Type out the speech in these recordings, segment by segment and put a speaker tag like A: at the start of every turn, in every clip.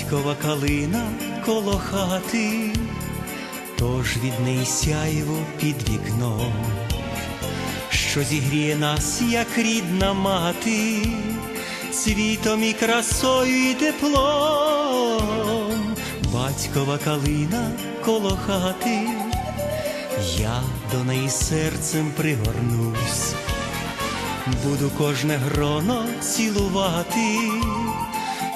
A: Батькова калина коло хати, тож від неї сяйво під вікном, що зігріє нас, як рідна мати, світом і красою і теплом, батькова калина коло хати, я до неї серцем пригорнусь, буду кожне гроно цілувати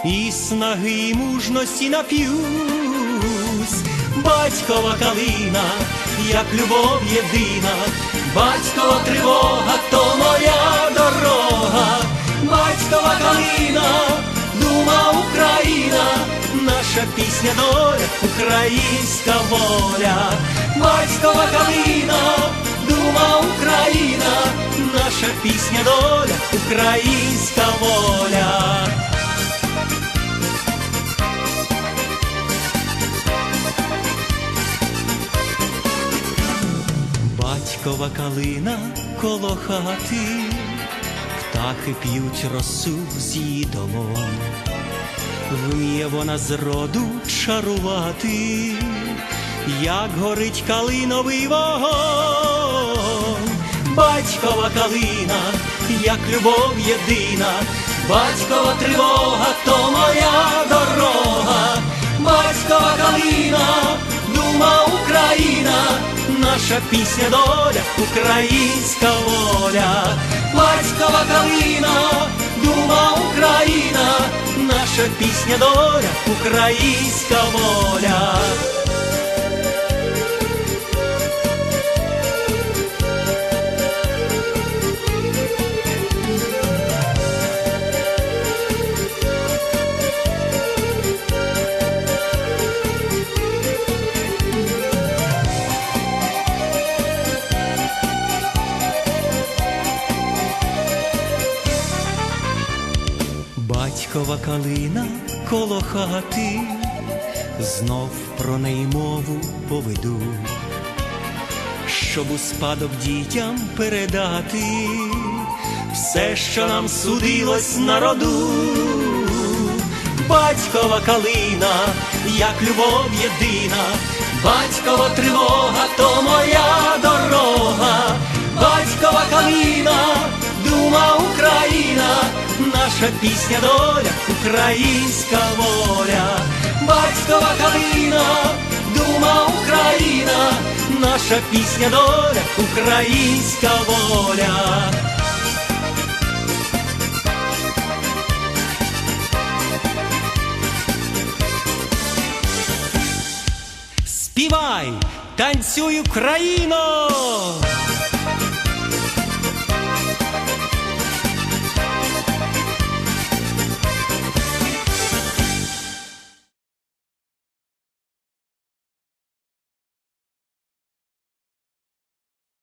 A: і снаги і мужності нап'юсь, батькова калина, як любов єдина, батькова тривога, то моя дорога, батькова калина, дума Україна, наша пісня доля, українська воля, батькова калина, дума Україна, наша пісня доля, українська воля. Батькова калина коло хати, птахи п'ють росу з її долон, вміє вона зроду чарувати, як горить калиновий вогонь, батькова калина, як любов єдина, батькова тривога, то моя дорога, наша пісня доля, українська воля, батькова калина, дума Україна, наша пісня доля, українська воля. Батькова калина коло хати, знов про неї мову поведу, щоб у спадок дітям передати все, що нам судилось на роду. Батькова калина, як любов єдина, батькова тривога, то моя дорога, наша пісня доля, українська воля, батькова калина, дума Україна, наша пісня доля, українська воля. Співай, танцюй Україно!